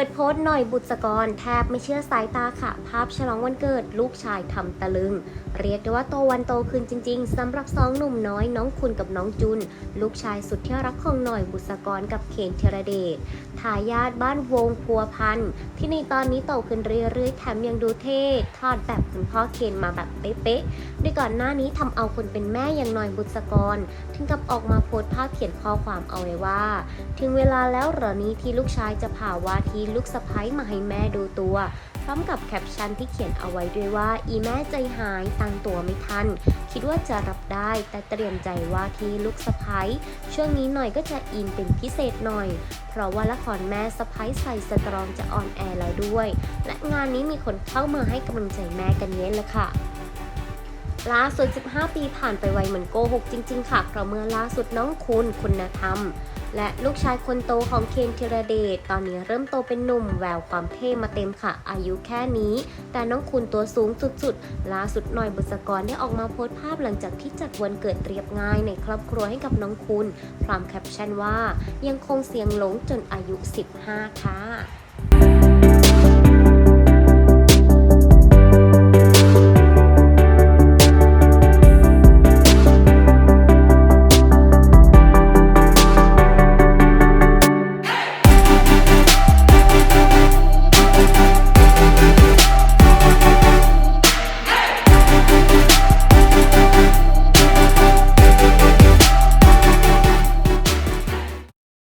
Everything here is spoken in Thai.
ปิดโพสต์หน่อยบุษกร แทบไม่เชื่อสายตาค่ะ ภาพฉลองวันเกิดลูกชายทำตะลึง เรียกได้ว่าโตวันโตขึ้นจริง ๆสำหรับสองหนุ่มน้อยน้องคุณกับน้องจุน ลูกชายสุดที่รักของหน่อยบุษกรกับเคนธีระเดชทายาทบ้านวงพัวพันที่ในตอนนี้โตขึ้นเรื่อยๆแถมยังดูเท่ทอดแบบคุณพ่อเคนมาแบบเป๊ะๆด้วยก่อนหน้านี้ทำเอาคนเป็นแม่อย่างหน่อยบุษกร ถึงกับออกมาโพสต์ภาพเขียนข้อความเอาไว้ว่า ถึงเวลาแล้วเหรอนี้ที่ลูกชายจะผ่าวาทีลูกสะพ้ยมาให้แม่ดูตัว พร้อมกับแคปชั่นที่เขียนเอาไว้ด้วยว่า อีแม่ใจหายตั้งตัวไม่ทัน คิดว่าจะรับได้แต่เตรียมใจว่าที่ลูกสะพ้ยช่วงนี้หน่อยก็จะอินเป็นพิเศษหน่อย เพราะว่าละครแม่สะพ้ยใส่สตรองจะออนแอร์แล้วด้วย และงานนี้มีคนเข้ามาให้กำลังใจแม่กันเยอะเลยค่ะล่าสุด 15 ปีผ่านไปไวเหมือนโกหกจริง ๆ ค่ะ เพราะเมื่อล่าสุดน้องคุณ คุณธรรม และลูกชายคนโตของเคนธีรเดชตอนนี้เริ่มโตเป็นหนุ่มแววความเท่มาเต็มค่ะ อายุแค่นี้ แต่น้องคุณตัวสูงสุดๆล่าสุดหน่อยบุษกรได้ออกมาโพสต์ภาพหลังจากที่จัดวันเกิดเรียบง่ายในครอบครัวให้กับน้องคุณ พร้อมแคปชั่นว่า ยังคงเสียงหลงจนอายุ 15 ค่ะ